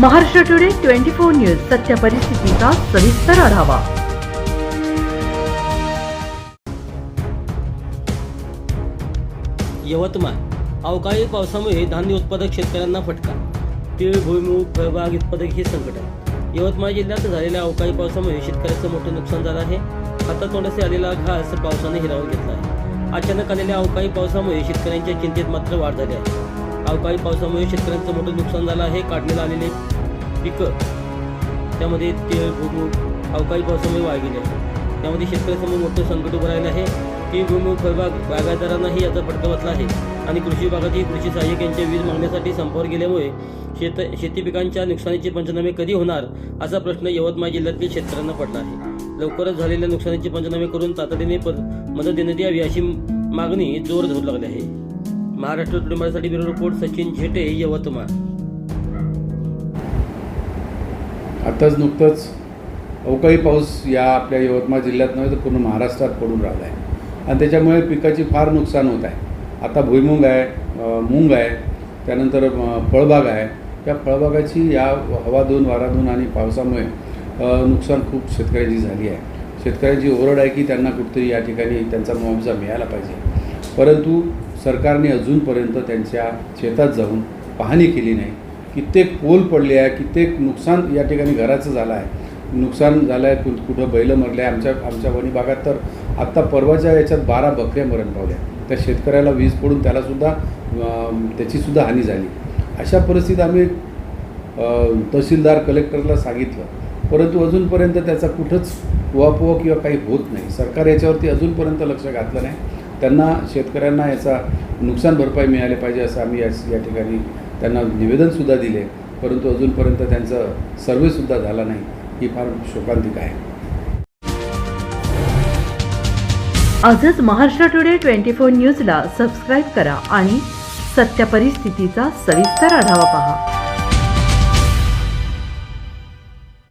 Maharashtra today twenty four news सत्य परिस्थितीचा सविस्तर आढावा. यवतमाळ. अवकाळी पावसामुळे धान्य उत्पादक शेतकऱ्यांना फटका. तीळ भुईमूग फळबाग उत्पादक हे संकट. आहे यवतमाळ जिल्ह्यात झालेल्या अवकाळी पावसामुळे शेतकऱ्याचं मोठं नुकसान झालं आहे. हातातोंडाचे आलेला घास पावसाने हिरावून घेतला आहे. अचानक आलेल्या अवकाळी पावसामुळे शेतकऱ्यांच्या चिंतेत मात्र वाढ झाली आहे. अवकाळी पावसामुळे शेतकऱ्यांचं मोठं नुकसान झालं आहे. काढण्यात आलेले पिकं त्यामध्ये ते भुईमूग अवकाळी पावसामुळे वाया गेले आहे त्यामध्ये शेतकऱ्यासमोर मोठं संकट उभं राहिलं आहे की भुईमूग फळबाग बागायतदारांनाही याचा फटका बसला आहे. आणि कृषी विभागाची कृषी सहाय्यक यांच्या वीज मागण्यासाठी संपावर गेल्यामुळे शेत शेती पिकांच्या नुकसानीचे पंचनामे कधी होणार असा प्रश्न यवतमाळ जिल्ह्यातील शेतकऱ्यांना पडला आहे. लवकरच झालेल्या नुकसानीचे पंचनामे करून तातडीने मदत देण्यात यावी अशी मागणी जोर धरू लागली आहे. महाराष्ट्र कुटुंबासाठी ब्युरो रिपोर्ट सचिन झेटे यवतमाळ. आताच नुकतंच अवकाळी पाऊस या आपल्या यवतमाळ जिल्ह्यात नव्हे तर पूर्ण महाराष्ट्रात पडून राहिला आहे आणि त्याच्यामुळे पिकाची फार नुकसान होत आहे. आता भुईमुग आहे अ, आहे त्यानंतर फळबाग आहे. त्या फळबागाची या हवा दोन वाराधून आणि पावसामुळे नुकसान खूप शेतकऱ्याची झाली आहे. शेतकऱ्याची ओरड आहे की त्यांना कुठेतरी या ठिकाणी त्यांचा मुआवजा मिळाला पाहिजे. परंतु सरकारने अजूनपर्यंत त्यांच्या शेतात जाऊन पाहणी केली नाही. कित्येक पोल पडले आहे कित्येक नुकसान या ठिकाणी घराचं झालं आहे. नुकसान झालं आहे कुठ कुठं बैलं मरले आहे आमच्या आमच्या वणी भागात तर आत्ता परवाच्या याच्यात बारा बकऱ्या मरण पावल्या. त्या शेतकऱ्याला वीज पडून त्यालासुद्धा त्याचीसुद्धा हानी झाली. अशा परिस्थितीत आम्ही तहसीलदार कलेक्टरला सांगितलं. परंतु अजूनपर्यंत त्याचा कुठंच उहापोह किंवा काही होत नाही. सरकार याच्यावरती अजूनपर्यंत लक्ष घातलं नाही. त्यांना शेतकऱ्यांना याचा नुकसान भरपाई मिळाली पाहिजे असं आम्ही या या ठिकाणी त्यांना निवेदनसुद्धा दिले. परंतु अजूनपर्यंत त्यांचं सर्वेसुद्धा झाला नाही. ही फार शोकांतिक आहे. आजच महाराष्ट्र टुडे ट्वेंटी फोर न्यूजला सबस्क्राईब करा आणि सत्य परिस्थितीचा सविस्तर आढावा पहा.